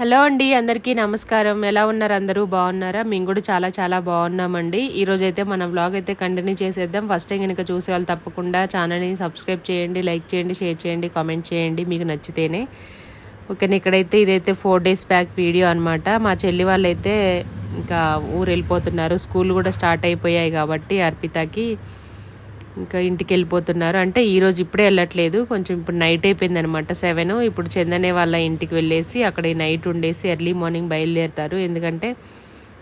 Hello అండి అందరికీ నమస్కారం. ఎలా ఉన్నారు అందరూ? బాగున్నారా? మేము కూడా చాలా చాలా బాగున్నామండి. ఈరోజు అయితే మన వ్లాగ్ అయితే కంటిన్యూ చేసేద్దాం. ఫస్ట్ టైం కనుక చూసే వాళ్ళు తప్పకుండా ఛానల్ని సబ్స్క్రైబ్ చేయండి లైక్ చేయండి షేర్ చేయండి కామెంట్ చేయండి మీకు నచ్చితేనే. ఓకే ఇక్కడైతే ఇదైతే ఫోర్ డేస్ బ్యాక్ వీడియో అనమాట మా చెల్లి వాళ్ళు అయితే ఇంకా ఊరు వెళ్ళిపోతున్నారు. స్కూల్ కూడా స్టార్ట్ అయిపోయాయి కాబట్టి అర్పితకి ఇంకా ఇంటికి వెళ్ళిపోతున్నారు అంటే ఈరోజు ఇప్పుడే వెళ్ళట్లేదు. కొంచెం ఇప్పుడు నైట్ అయిపోయింది అనమాట సెవెన్ ఇప్పుడు చందనే వాళ్ళ ఇంటికి వెళ్ళేసి అక్కడ నైట్ ఉండేసి ఎర్లీ మార్నింగ్ బయలుదేరుతారు. ఎందుకంటే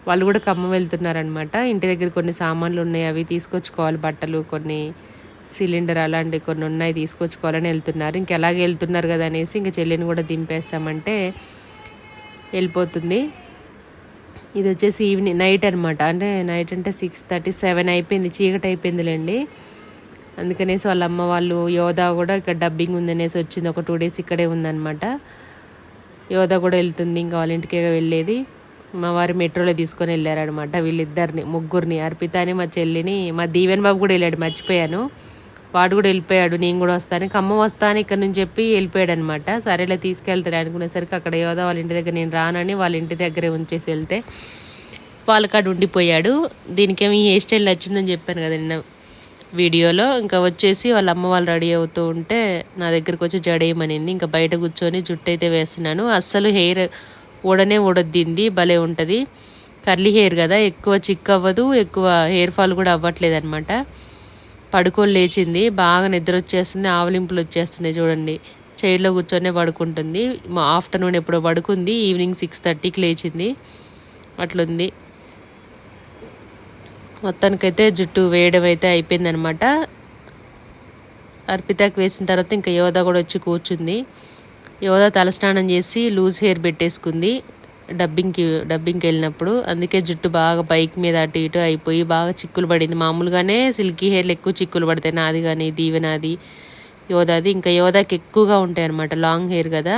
వాళ్ళు కూడా ఖమ్మం వెళ్తున్నారనమాట. ఇంటి దగ్గర కొన్ని సామాన్లు ఉన్నాయి. అవి తీసుకొచ్చుకోవాలి. బట్టలు కొన్ని సిలిండర్ అలాంటివి కొన్ని ఉన్నాయి. తీసుకొచ్చుకోవాలని వెళ్తున్నారు. ఇంకెలాగే వెళ్తున్నారు కదా అనేసి ఇంక చెల్లిని కూడా దింపేస్తామంటే వెళ్ళిపోతుంది. ఇది వచ్చేసి ఈవినింగ్ నైట్ అనమాట. అంటే నైట్ అంటే సిక్స్ థర్టీ సెవెన్ అయిపోయింది. చీకటి అయిపోయిందిలేండి. అందుకనేసి వాళ్ళ అమ్మ వాళ్ళు యోధా కూడా ఇక్కడ డబ్బింగ్ ఉందనేసి వచ్చింది. ఒక టూ డేస్ ఇక్కడే ఉందన్నమాట. యోధా కూడా వెళ్తుంది ఇంకా వాళ్ళ ఇంటికే వెళ్ళేది. మా వారి మెట్రోలో తీసుకొని వెళ్ళారనమాట వీళ్ళిద్దరిని ముగ్గురిని అర్పిత అని మా చెల్లిని మా దీవెన్ బాబు కూడా వెళ్ళాడు మర్చిపోయాను. వాడు కూడా వెళ్ళిపోయాడు నేను కూడా వస్తాను. ఖమ్మం వస్తాను ఇక్కడ నుంచి చెప్పి వెళ్ళిపోయాడు అనమాట సరేలే తీసుకెళ్తాడు. అనుకునేసరికి అక్కడ యోధా వాళ్ళ ఇంటి దగ్గర నేను రానని వాళ్ళ ఇంటి దగ్గరే ఉంచేసి వెళ్తే వాళ్ళ కాడ ఉండిపోయాడు. దీనికేమి హెయిర్ స్టైల్ నచ్చిందని చెప్పాను కదా నిన్న. వీడియోలో ఇంకా వచ్చేసి వాళ్ళ అమ్మ వాళ్ళు రెడీ అవుతూ ఉంటే నా దగ్గరకు వచ్చి జడేయమనింది. ఇంకా బయట కూర్చొని జుట్టు అయితే వేస్తున్నాను. అస్సలు హెయిర్ ఊడనే ఊడొద్దింది. భలే ఉంటుంది. కర్లీ హెయిర్ కదా. ఎక్కువ చిక్ అవ్వదు. ఎక్కువ హెయిర్ ఫాల్ కూడా అవ్వట్లేదు అనమాట పడుకొని లేచింది. బాగా నిద్ర వచ్చేస్తుంది. ఆవలింపులు వచ్చేస్తున్నాయి చూడండి. చైర్లో కూర్చొనే పడుకుంటుంది. ఆఫ్టర్నూన్ ఎప్పుడో పడుకుంది. ఈవినింగ్ సిక్స్ థర్టీకి లేచింది. అట్లుంది. మొత్తానికైతే జుట్టు వేయడం అయితే అయిపోయిందనమాట అర్పితకి వేసిన తర్వాత ఇంకా యోధ కూడా వచ్చి కూర్చుంది. యోధ తలస్నానం చేసి లూజ్ హెయిర్ పెట్టేసుకుంది. డబ్బింగ్కి డబ్బింగ్కి వెళ్ళినప్పుడు. అందుకే జుట్టు బాగా బైక్ మీద అటు ఇటు అయిపోయి బాగా చిక్కులు పడింది. మామూలుగానే సిల్కీ హెయిర్లు ఎక్కువ చిక్కులు పడతాయి. నాది కానీ దీవెనాది యోధాది. ఇంకా యోధాకి ఎక్కువగా ఉంటాయి అనమాట లాంగ్ హెయిర్ కదా.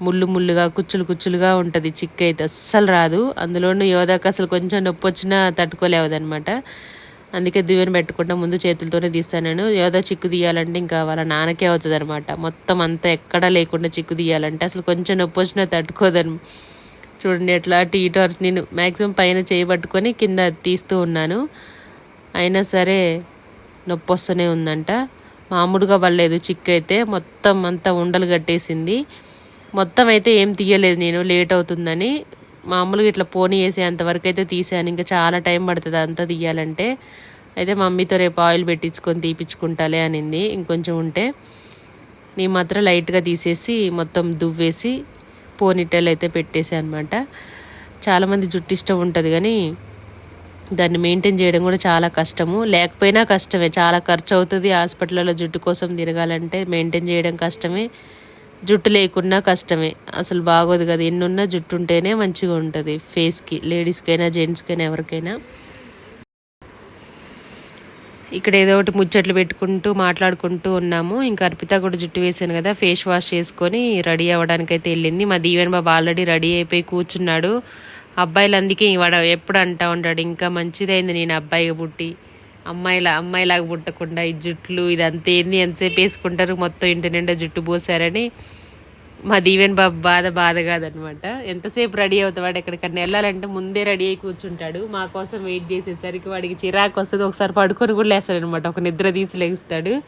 ముళ్ళు ముళ్ళుగా కుచ్చులు కుచ్చులుగా ఉంటుంది. చిక్క అయితే అస్సలు రాదు. అందులోనూ యోధాకి అసలు కొంచెం నొప్పి వచ్చినా తట్టుకోలేవదనమాట. అందుకే దివ్యను పెట్టకుండా ముందు చేతులతోనే తీస్తాను నేను యోధా చిక్కు తీయాలంటే ఇంకా వాళ్ళ నాన్నకే అవుతుంది అనమాట మొత్తం అంతా ఎక్కడా లేకుండా చిక్కు తీయాలంటే అసలు కొంచెం నొప్పి వచ్చినా తట్టుకోదని. చూడండి ఎట్లా టీటర్స్ నేను మ్యాక్సిమం పైన చేయబట్టుకొని కింద తీస్తూ ఉన్నాను. అయినా సరే నొప్పి వస్తూనే ఉందంట. మామూలుగా పడలేదు చిక్కు అయితే మొత్తం అంతా ఉండలు కట్టేసింది. మొత్తం అయితే ఏం తీయలేదు నేను లేట్ అవుతుందని. మామూలుగా ఇట్లా పోనీ వేసేంత వరకు అయితే తీసాను. ఇంకా చాలా టైం పడుతుంది అంతా తీయాలంటే. అయితే మమ్మీతో రేపు ఆయిల్ పెట్టించుకొని తీపిచ్చుకుంటాలే అనింది. ఇంకొంచెం ఉంటే నేను మాత్రం లైట్గా తీసేసి మొత్తం దువ్వేసి పోనీటైల్ అయితే పెట్టేసి అనమాట చాలామంది జుట్టు ఇష్టం ఉంటుంది కానీ దాన్ని మెయింటైన్ చేయడం కూడా చాలా కష్టము. లేకపోయినా కష్టమే. చాలా ఖర్చు అవుతుంది హాస్పిటల్లో జుట్టు కోసం తిరగాలంటే మెయింటైన్ చేయడం కష్టమే. జుట్టు లేకున్నా కష్టమే. అసలు బాగోదు కదా ఎన్నున్నా జుట్టు ఉంటేనే మంచిగా ఉంటుంది ఫేస్కి లేడీస్కైనా జెంట్స్కైనా ఎవరికైనా. ఇక్కడ ఏదో ఒకటి ముచ్చట్లు పెట్టుకుంటూ మాట్లాడుకుంటూ ఉన్నాము. ఇంకా అర్పిత కూడా జుట్టు వేసాను కదా ఫేస్ వాష్ చేసుకొని రెడీ అవ్వడానికి అయితే వెళ్ళింది. మా దీవెన్ బాబు ఆల్రెడీ రెడీ అయిపోయి కూర్చున్నాడు. అబ్బాయిలు అందుకే వాడు ఎప్పుడు అంటా ఉంటాడు ఇంకా మంచిదైంది నేను అబ్బాయిగా పుట్టి. అమ్మాయిలా అమ్మాయిలాగా పుట్టకుండా ఈ జుట్లు ఇదంతా ఏంది ఎంతసేపు వేసుకుంటారు? మొత్తం ఇంటి నిండా జుట్టు పోసారని మా దీవెన్ బాబు బాధ బాధ కాదనమాట. ఎంతసేపు రెడీ అవుతాడు ఎక్కడికన్నా వెళ్ళాలంటే ముందే రెడీ అయి కూర్చుంటాడు. మా కోసం వెయిట్ చేసేసరికి వాడికి చిరాకు వస్తుంది. ఒకసారి పడుకొని కూడా లేస్తాడు అనమాట ఒక నిద్ర తీసి లేస్తాడు.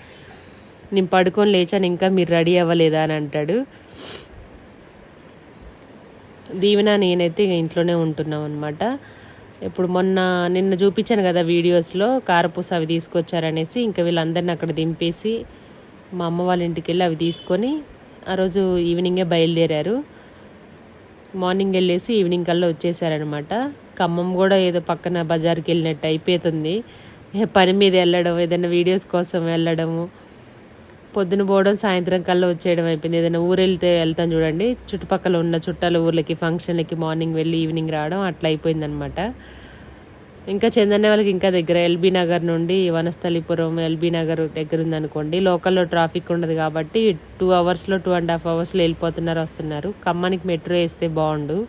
నేను పడుకొని లేచాను ఇంకా మీరు రెడీ అవ్వలేదా? అని అంటాడు. దీవెన నేనైతే ఇంట్లోనే ఉంటున్నాం అనమాట ఇప్పుడు మొన్న నిన్న చూపించాను కదా వీడియోస్లో కారపూస అవి తీసుకొచ్చారనేసి ఇంకా వీళ్ళందరిని అక్కడ దింపేసి మా అమ్మ వాళ్ళ ఇంటికి వెళ్ళి అవి తీసుకొని ఆ రోజు ఈవినింగే బయలుదేరారు. మార్నింగ్ వెళ్ళేసి ఈవినింగ్ కల్లా వచ్చేసారనమాట ఖమ్మం కూడా ఏదో పక్కన బజార్కి వెళ్ళినట్టు అయిపోతుంది. పని మీద వెళ్ళడం ఏదైనా వీడియోస్ కోసం వెళ్ళడము పొద్దున పోవడం సాయంత్రం కల్లా వచ్చేయడం అయిపోయింది. ఏదైనా ఊరు వెళ్తే వెళ్తాం చూడండి. చుట్టుపక్కల ఉన్న చుట్టాల ఊర్లకి ఫంక్షన్లకి మార్నింగ్ వెళ్ళి ఈవినింగ్ రావడం అట్లా అయిపోయిందనమాట ఇంకా చెందనే వాళ్ళకి ఇంకా దగ్గర ఎల్బీ నగర్ నుండి వనస్థలిపురం ఎల్బీ నగర్ దగ్గర ఉందనుకోండి. లోకల్లో ట్రాఫిక్ ఉండదు కాబట్టి టూ అవర్స్లో టూ అండ్ హాఫ్ అవర్స్లో వెళ్ళిపోతున్నారు వస్తున్నారు. ఖమ్మానికి మెట్రో వేస్తే బాగుండు.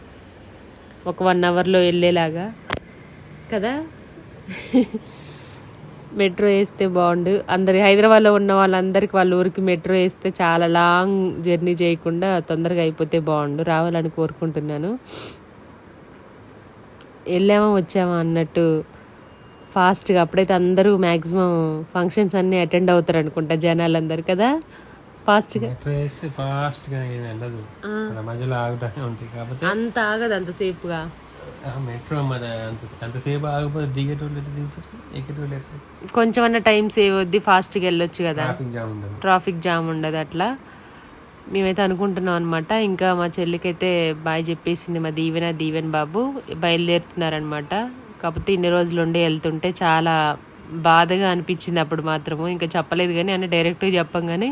ఒక వన్ అవర్లో వెళ్ళేలాగా. కదా? మెట్రో వేస్తే బాగుండు. అందరి హైదరాబాద్లో ఉన్న వాళ్ళందరికీ వాళ్ళ ఊరికి మెట్రో వేస్తే చాలా లాంగ్ జర్నీ చేయకుండా తొందరగా అయిపోతే బాగుండు. రావాలని కోరుకుంటున్నాను. వెళ్ళామా వచ్చామా అన్నట్టు ఫాస్ట్గా అప్పుడైతే అందరూ మ్యాక్సిమం ఫంక్షన్స్ అన్నీ అటెండ్ అవుతారు అనుకుంటా జనాలందరూ కదా? ఫాస్ట్గా. మెట్రో వేస్తే ఫాస్ట్గా ఏం వెళ్ళదు. అక్కడ మధ్యలో ఆగుతానే ఉంటుంది కాకపోతే అంత ఆగదు అంతసేపుగా. మెట్రో మరి అంత అంతసేపు ఆగిపోతే దిగేటోళ్ళు ఎట్లా దిగుతారు? ఎక్కేటోళ్ళు ఎట్లా కొంచెం అన్న టైం సేవ్ అవుద్ది ఫాస్ట్గా వెళ్ళొచ్చు కదా. ట్రాఫిక్ జామ్ ఉండదు. ట్రాఫిక్ జామ్ ఉండదు అట్లా. మేమైతే అనుకుంటున్నాం అనమాట ఇంకా మా చెల్లికైతే బాయ్ చెప్పేసింది మా దీవెన దీవెన్ బాబు బయలుదేరుతున్నారనమాట కాకపోతే ఇన్ని రోజులు ఉండి వెళ్తుంటే చాలా బాధగా అనిపించింది అప్పుడు మాత్రము. ఇంకా చెప్పలేదు కానీ అని డైరెక్ట్గా చెప్పంగానే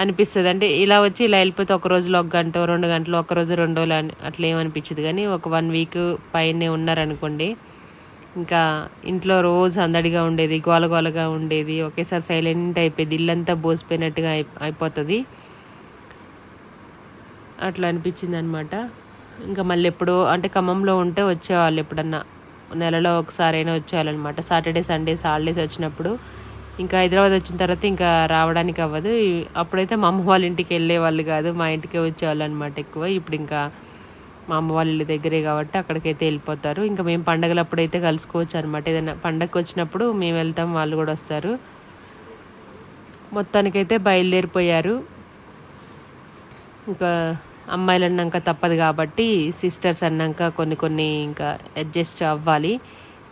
అనిపిస్తుంది. అంటే ఇలా వచ్చి ఇలా వెళ్ళిపోతే ఒక రోజులో ఒక గంట రెండు గంటలు ఒక రోజు రెండు రోజులు అని అట్లా ఏమనిపించదు కానీ ఒక వన్ వీక్ పైనే ఉన్నారనుకోండి ఇంకా ఇంట్లో రోజు అందడిగా ఉండేది గోలగోలగా ఉండేది ఒకేసారి సైలెంట్ అయిపోయింది ఇల్లంతా బోసిపోయినట్టుగా అయి అయిపోతుంది. అట్లా అనిపించింది అనమాట ఇంకా మళ్ళీ ఎప్పుడు అంటే ఖమ్మంలో ఉంటే వచ్చేవాళ్ళు ఎప్పుడన్నా నెలలో ఒకసారైనా వచ్చేవాళ్ళనమాట. సాటర్డే సండేస్ హాలిడేస్ వచ్చినప్పుడు ఇంకా హైదరాబాద్ వచ్చిన తర్వాత ఇంకా రావడానికి అవ్వదు. అప్పుడైతే మా అమ్మ వాళ్ళ ఇంటికి వెళ్ళే వాళ్ళు కాదు మా ఇంటికే వచ్చేవాళ్ళు అనమాట ఎక్కువ. ఇప్పుడు ఇంకా మా అమ్మ వాళ్ళ దగ్గరే కాబట్టి అక్కడికైతే వెళ్ళిపోతారు. ఇంకా మేము పండగలప్పుడు అయితే కలుసుకోవచ్చు అనమాట ఏదైనా పండగకి వచ్చినప్పుడు మేము వెళ్తాం వాళ్ళు కూడా వస్తారు. మొత్తానికైతే బయలుదేరిపోయారు. ఇంకా అమ్మాయిలు అన్నాక తప్పదు కాబట్టి సిస్టర్స్ అన్నాక కొన్ని కొన్ని ఇంకా అడ్జస్ట్ అవ్వాలి.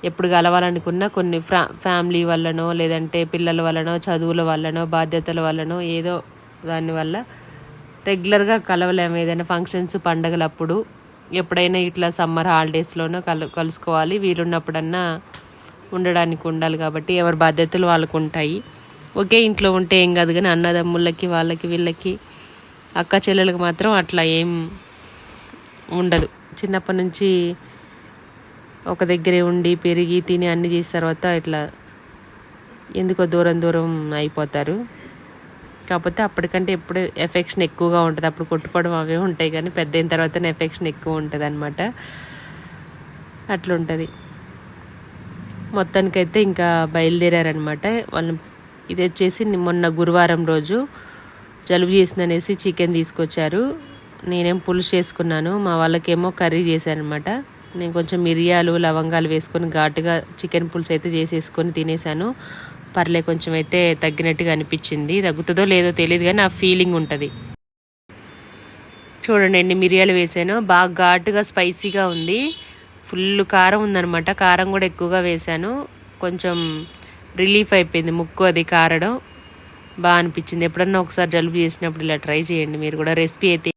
ఎప్పుడు కలవాలనుకున్నా కొన్ని ఫ్రా ఫ్యామిలీ వల్లనో లేదంటే పిల్లల వల్లనో చదువుల వల్లనో బాధ్యతల వల్లనో ఏదో దానివల్ల రెగ్యులర్గా కలవలేము. ఏదైనా ఫంక్షన్స్ పండగలప్పుడు ఎప్పుడైనా ఇట్లా సమ్మర్ హాలిడేస్లోనో కలు కలుసుకోవాలి. వీలున్నప్పుడన్నా ఉండడానికి ఉండాలి కాబట్టి ఎవరి బాధ్యతలు వాళ్ళకు ఉంటాయి ఒకే ఇంట్లో ఉంటే ఏం కాదు కానీ అన్నదమ్ముళ్ళకి వాళ్ళకి వీళ్ళకి అక్క చెల్లెలకు మాత్రం అట్లా ఏం ఉండదు. చిన్నప్పటి నుంచి ఒక దగ్గరే ఉండి పెరిగి తిని అన్ని చేసిన తర్వాత ఇట్లా ఎందుకో దూరం దూరం అయిపోతారు. కాకపోతే అప్పటికంటే ఎప్పుడు ఎఫెక్షన్ ఎక్కువగా ఉంటుంది. అప్పుడు కొట్టుకోవడం అవే ఉంటాయి కానీ పెద్ద అయిన తర్వాత ఎఫెక్షన్ ఎక్కువ ఉంటుంది అనమాట అట్లుంటుంది. మొత్తానికైతే ఇంకా బయలుదేరారనమాట వాళ్ళని ఇది వచ్చేసి మొన్న గురువారం రోజు జలుబు చేసిందనేసి చికెన్ తీసుకొచ్చారు. నేనేం పులుసు చేసుకున్నాను. మా వాళ్ళకేమో కర్రీ చేశానమాట నేను కొంచెం మిరియాలు లవంగాలు వేసుకొని ఘాటుగా చికెన్ పులుసు అయితే చేసేసుకొని తినేసాను పర్లే కొంచెం అయితే తగ్గినట్టుగా అనిపించింది. తగ్గుతుందో లేదో తెలియదు కానీ ఆ ఫీలింగ్ ఉంటుంది. చూడండి ఎన్ని మిరియాలు వేసాను. బాగా ఘాటుగా స్పైసీగా ఉంది. ఫుల్ కారం ఉందనమాట కారం కూడా ఎక్కువగా వేసాను. కొంచెం రిలీఫ్ అయిపోయింది. ముక్కు అది కారడం. బాగా అనిపించింది. ఎప్పుడన్నా ఒకసారి జలుబు చేసినప్పుడు ఇలా ట్రై చేయండి. మీరు కూడా రెసిపీ అయితే